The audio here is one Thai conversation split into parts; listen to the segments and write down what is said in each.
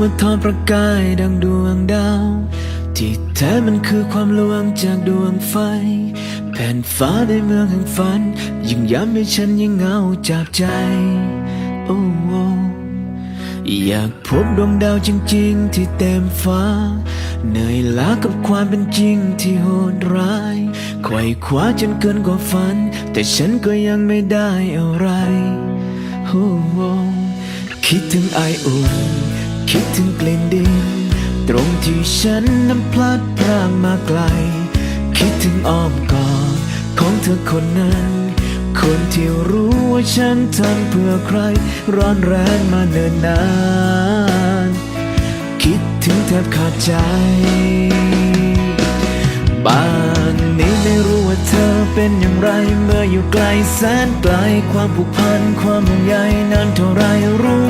ห็นว่าทอดประกายดังดวงดาว ที่แท้มันคือความลวงจากดวงไฟ แผ่นฟ้าในเมืองแห่งฝัน ยิ่งย้ำให้ฉันยิ่งเหงาจับใจ โอ้อยากพบดวงดาวจริง ๆ ที่เต็มฟ้า เหนื่อยล้ากับความเป็นจริงที่โหดร้ายไขว่คว้าจนเกินกว่าฝัน แต่ฉันก็ยังไม่ได้อะไรโอ้โอ้คิดถึงไออุ่น คิดถึงกลิ่นดิน ตรงที่ฉันนั้นพลัดพรากมาไกล คิดถึงอ้อมกอดของเธอคนนั้น คนที่รู้ว่าฉันทำเพื่อใคร ร้อนแรงมาเนิ่นนาน คิดถึงแทบขาดใจบ้านนี้ไม่รู้ว่าเธอเป็นอย่างไร เมื่ออยู่ไกลแสนไกลความผูกพันความห่วงใยนานเท่าไรรู้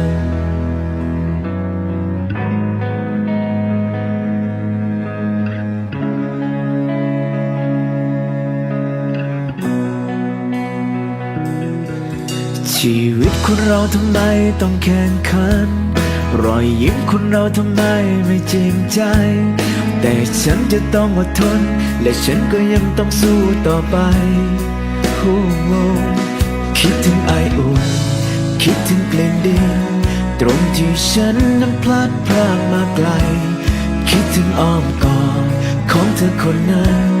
ชีวิตคนเราทำไมต้องแข่งขัน รอยยิ้มคนเราทำไมไม่จริงใจ แต่ฉันจะต้องอดทน และฉันก็ยังต้องสู้ต่อไปโอ้โหคิดถึงไออุ่นคิดถึงกลิ่นดินตรงที่ฉันนั้นพลัดพรากมาไกล คิดถึงอ้อมกอดของเธอคนนั้น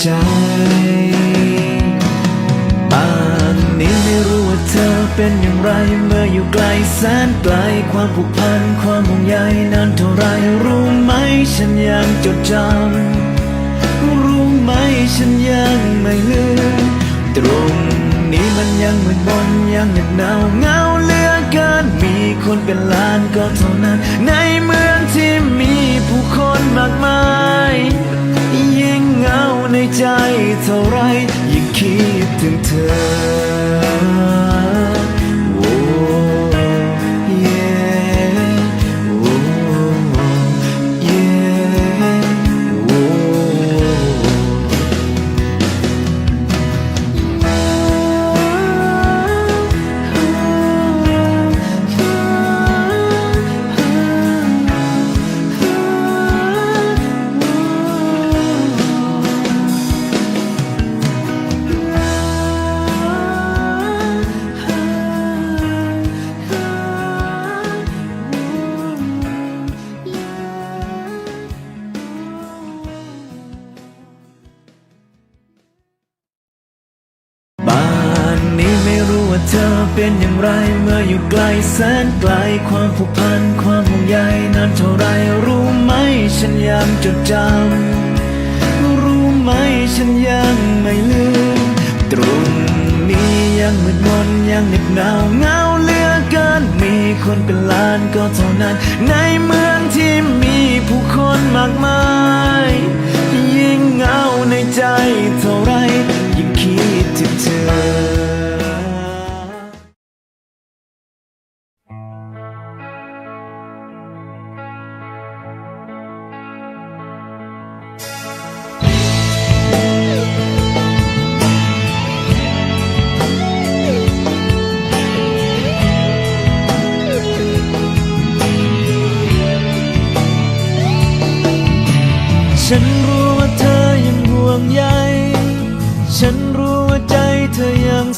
ใจบานนี้ไม่รู้ว่าเธอเป็นอย่างไร เมื่ออยู่ไกลแสนไกล ความผูกพันความห่วงใยนานเท่าไรรู้ไหมฉันยังจดจำรู้ไหมฉันยังไม่ลืมตรงนี้มันยังเหมืดมนยังเหน็บหนาวเหงาเหลือเกินมีคนเป็นล้านก็เท่านั้น ในเมืองที่มีผู้คนมากมาย เหงาในใจเท่าไรยิ่งคิดถึงเธอ กลแสนไกลความผูกพันความห่วงใยนานเท่าไรรู้ไหมฉันยังจดจำรู้ไหมฉันยังไม่ลืม ตรงนี้ยังมืดมนยังเหน็บหนาวเงาเลือเกินมีคนเป็นล้านก็เท่านั้น ในเมืองที่มีผู้คนมากมาย ยิ่งเงาในใจเท่าไร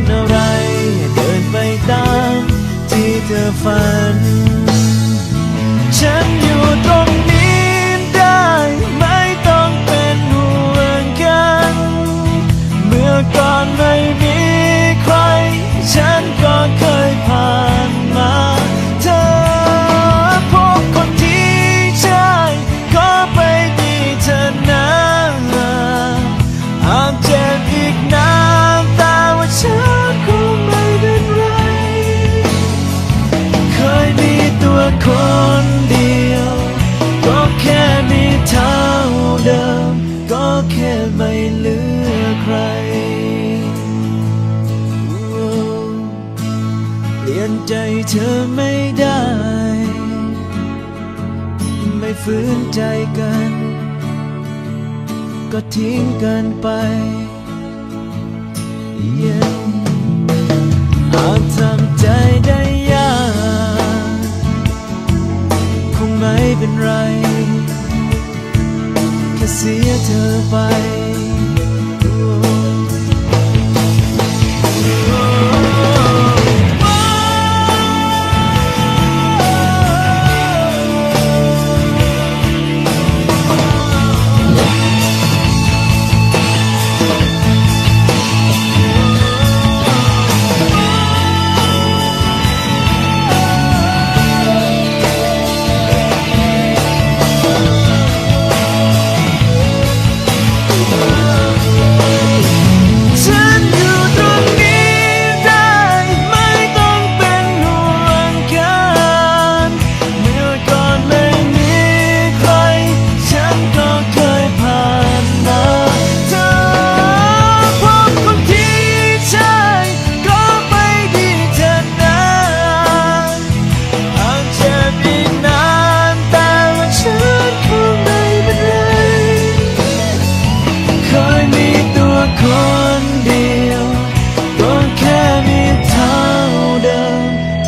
นอะไร เดินไปตามที่เธอฝัน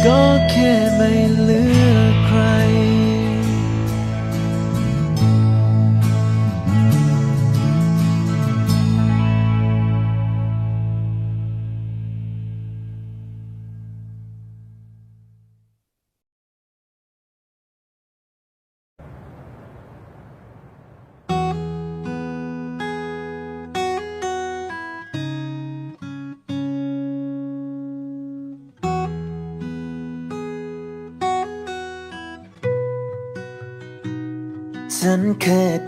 ก็แค่ไม่ลืม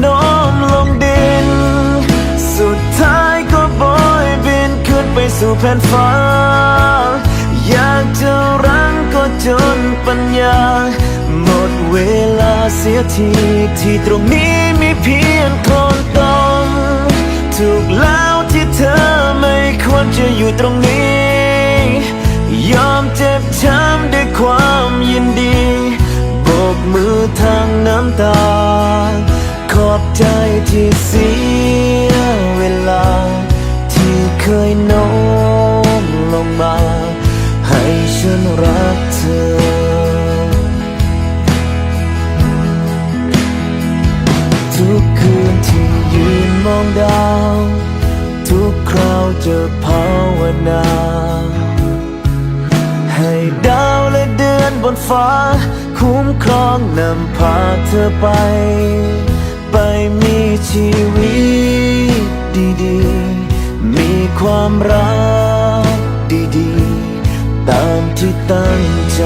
โน้มลงดิน สุดท้ายก็โบยบินขึ้นไปสู่แผ่นฟ้า อยากจะรั้งก็จนปัญญา หมดเวลาเสียทีที่ตรงนี้มีเพียงโคลนตมถูกแล้วที่เธอไม่ควรจะอยู่ตรงนี้ ยอมเจ็บช้ำด้วยความยินดี โบกมือทางน้ำตา ดาว ทุกคราวจะภาวนา ให้ดาวและเดือนบนฟ้า คุ้มครองนำพาเธอไป ไปมีชีวิตดีๆ มีความรักดีๆ ตามที่ตั้งใจ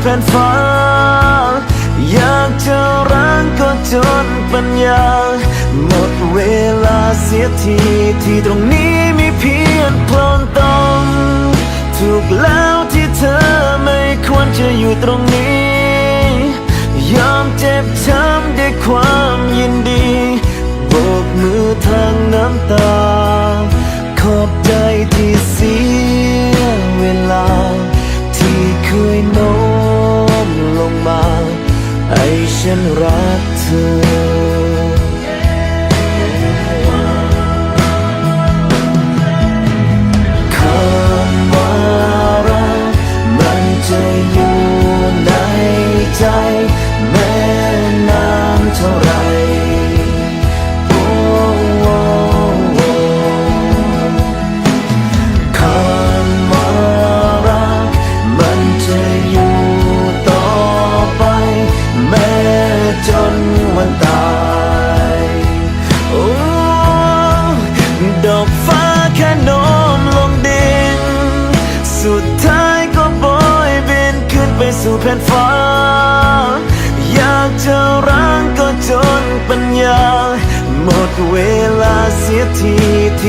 แผ่นฟ้า อยากจะรั้งก็จนปัญญา หมดเวลาเสียทีที่ตรงนี้มีเพียงโคลนตมถูกแล้วที่เธอไม่ควรจะอยู่ตรงนี้ ยอมเจ็บช้ รั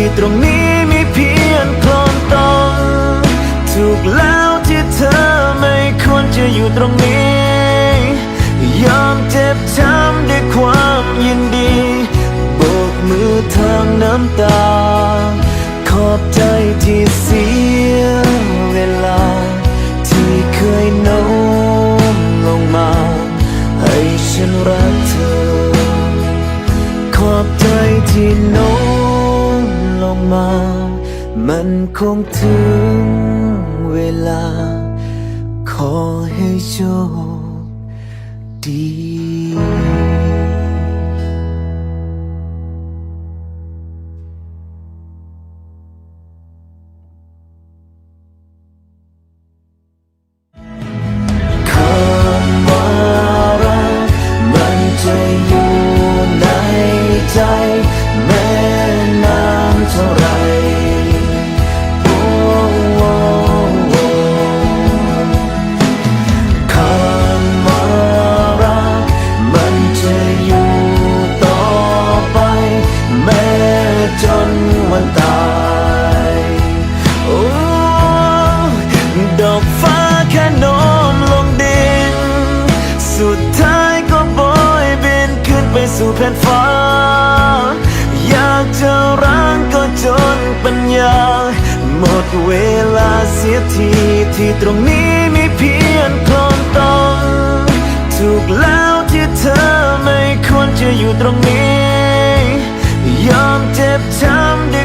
ที่ตรงนี้มีเพียงโคลนตมถูกแล้วที่เธอไม่ควรจะอยู่ตรงนี้ ยอมเจ็บช้ำด้วยความยินดีโบกมือทางน้ำตา ขอบใจที่เสียเวลา ที่เคยโน้มลงมา ให้ฉันรักเธอ ขอบใจที่โน้ มันคงถึงเวลา ขอให้โชคียทีที่ตรงนี้มีเพียงคลองตองถูกแล้วที่เธอไม่ควรจะอยู่ตรงนี้ ยอมเจ็บช้ำ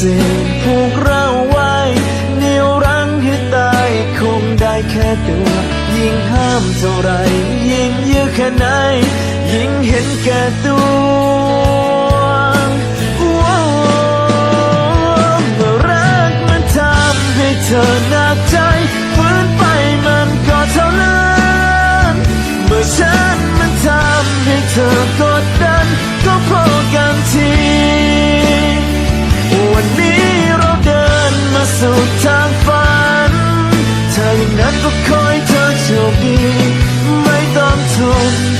อกพิเศษผูกเราไว้เหนียวรั้งให้ตายคงได้แค่ตัว ยิ่งห้ามเท่าไรยิ่งยื้อแค่ไหน ยิ่งเห็นแก่ตัวว้เมื่อรักมันทำให้เธอหนักใจฝืนไปมันก็เท่านั้นเมื่อฉันมันทำให้เธอกดดันก็พอ สู่ทางฝันถ้าอย่างนั้นก็คอยเธอโชคดี ไม่ต้องทนอ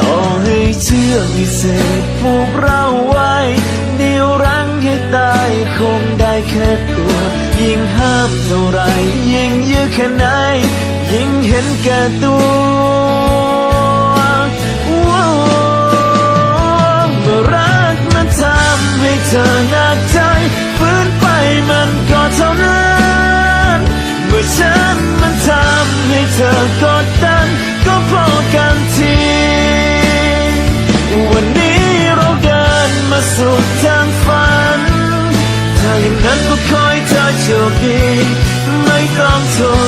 ต่อให้เชื่อกวิเศษผูกเราไว้เดียวรั้งให้ตายคงได้แค่ตัว ยิ่งห้ามเท่าไรยิ่งยื้อแค่ไหน ยิ่งเห็นแก่ตัวว้เมื่อรักมันทำให้เธอหนักใจฝืนไปมันก็เท่านั้น เมื่อฉันมันทำให้เธอกดดัน ให้เธอ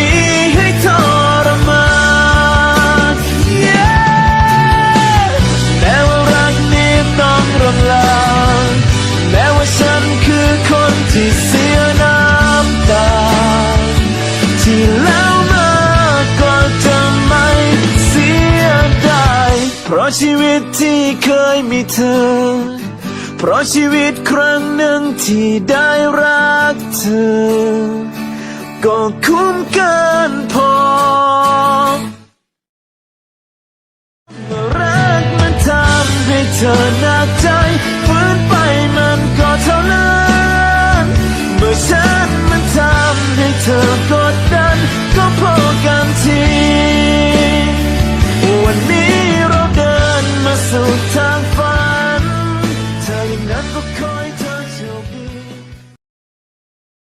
ี้ะชีวิตที่เคยมีเธอ เพราะชีวิตครั้งหนึ่งที่ได้รักเธอ ก็คุ้มเกินพอรักมันทำให้เธอหนักใจฟื้นไป